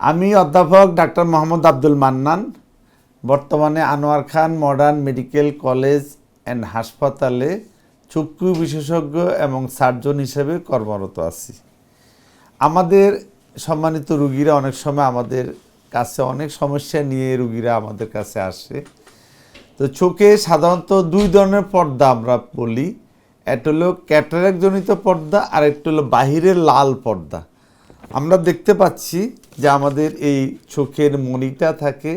আমি অধ্যাপক ডাক্তার মোহাম্মদ আব্দুল মান্নান, বর্তমানে Anwar Khan modern medical college and হাসপাতালে চক্ষু বিশেষজ্ঞ এবং সার্জন হিসেবে কর্মরত আছি। আমাদের সম্মানিত রুগীরা অনেক সময় আমাদের কাছে অনেক সমস্যা নিয়ে রুগীরা আমাদের কাছে আসে। তো চোখে সাধারণত দুই ধরনের পর্দা আমরা বলি, একটা হলো ক্যাটারাক জনিত পর্দা আর একটা হলো বাহিরের লাল পর্দা। আমরা দেখতে পাচ্ছি যে আমাদের এই চোখের মণিটা থাকে,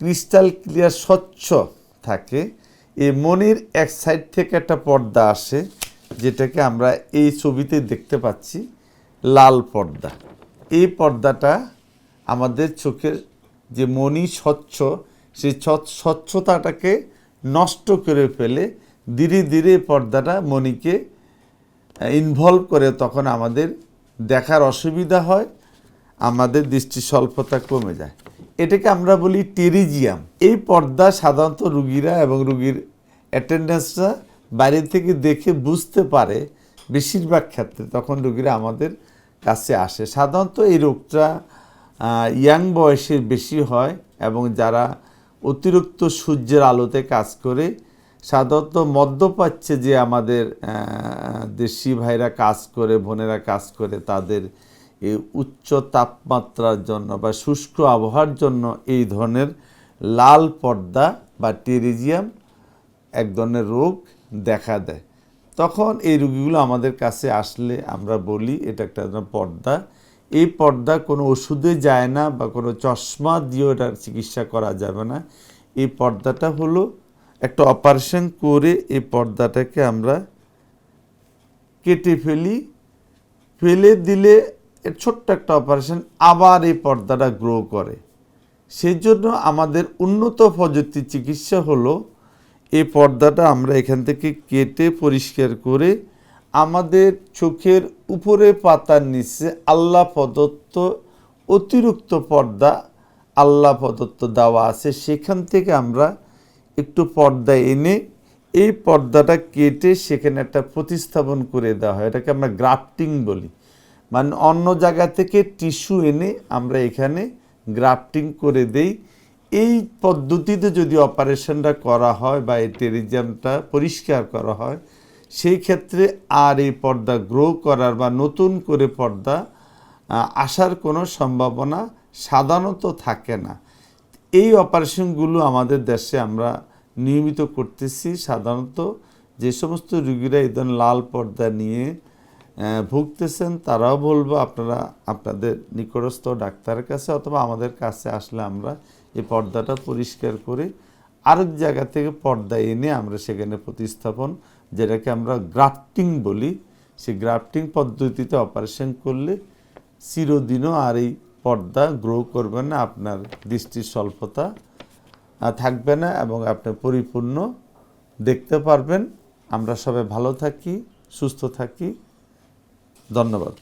ক্রিস্টাল ক্লিয়ার স্বচ্ছ থাকে। এই মনির এক সাইড থেকে একটা পর্দা আসে, যেটাকে আমরা এই ছবিতে দেখতে পাচ্ছি, লাল পর্দা। এই পর্দাটা আমাদের চোখের যে মনি স্বচ্ছ, সেই স্বচ্ছতাটাকে নষ্ট করে ফেলে ধীরে ধীরে পর্দাটা মনিকে ইনভলভ করে তখন আমাদের দেখার অসুবিধা হয়, আমাদের দৃষ্টি স্বল্পতা কমে যায়। এটাকে আমরা বলি টেরিজিয়াম। এই পর্দা সাধারণত রুগীরা এবং রুগীর অ্যাটেন্ডেন্সরা বাইরে থেকে দেখে বুঝতে পারে বেশিরভাগ ক্ষেত্রে তখন রুগীরা আমাদের কাছে আসে। সাধারণত এই রোগটা ইয়াং বয়সে বেশি হয় এবং যারা অতিরিক্ত সূর্যের আলোতে কাজ করে সাধারণত মদ্যপাচ্ছে যে আমাদের দেশি ভাইরা কাজ করে, বোনেরা কাজ করে, তাদের এই উচ্চ তাপমাত্রার জন্য বা শুষ্ক আবহাওয়ার জন্য এই ধরনের লাল পর্দা বা টেরিজিয়াম এক ধরনের রোগ দেখা দেয়। তখন এই রোগীগুলো আমাদের কাছে আসলে আমরা বলি, এটা একটা পর্দা। এই পর্দা কোনো ওষুধে যায় না বা কোনো চশমা দিয়েও এটার চিকিৎসা করা যাবে না। এই পর্দাটা হলো একটা অপারেশন করে এই পর্দাটাকে আমরা কেটে ফেলি। ফেলে দিলে ছোট্ট একটা অপারেশন আবার এই পর্দাটা গ্রো করে। সেই জন্য আমাদের উন্নত প্রযুক্তির চিকিৎসা হলো এই পর্দাটা আমরা এখান থেকে কেটে পরিষ্কার করে আমাদের চোখের উপরে পাতার নিচে আল্লাহ প্রদত্ত অতিরিক্ত পর্দা আল্লাহ প্রদত্ত দেওয়া আছে। সেখান থেকে আমরা একটু পর্দা এনে এই পর্দাটা কেটে সেখানে একটা প্রতিস্থাপন করে দেওয়া হয়। এটাকে আমরা গ্রাফটিং বলি। মানে অন্য জায়গা থেকে টিস্যু এনে আমরা এখানে গ্রাফটিং করে দেই। এই পদ্ধতিতে যদি অপারেশনটা করা হয় বা এই টেরিজামটা পরিষ্কার করা হয়, সেই ক্ষেত্রে আর এই পর্দা গ্রো করার বা নতুন করে পর্দা আসার কোনো সম্ভাবনা সাধারণত থাকে না। এই অপারেশনগুলো আমাদের দেশে আমরা নিয়মিত করতেছি সাধারণত যে সমস্ত রুগীরা ধরনের লাল পর্দা নিয়ে ভুগতেছেন তারাও বলব আপনারা, আপনাদের নিকটস্থ ডাক্তারের কাছে অথবা আমাদের কাছে আসলে আমরা এই পর্দাটা পরিষ্কার করে আরেক জায়গা থেকে পর্দা এনে আমরা সেখানে প্রতিস্থাপন, যেটাকে আমরা গ্রাফটিং বলি। সেই গ্রাফটিং পদ্ধতিতে অপারেশন করলে চিরদিনও আর এই পর্দা গ্রো করবে না, আপনার দৃষ্টির স্বল্পতা। থাকবে না এবং আপনি পরিপূর্ণ দেখতে পারবেন। আমরা সবাই ভালো থাকি সুস্থ থাকি। ধন্যবাদ।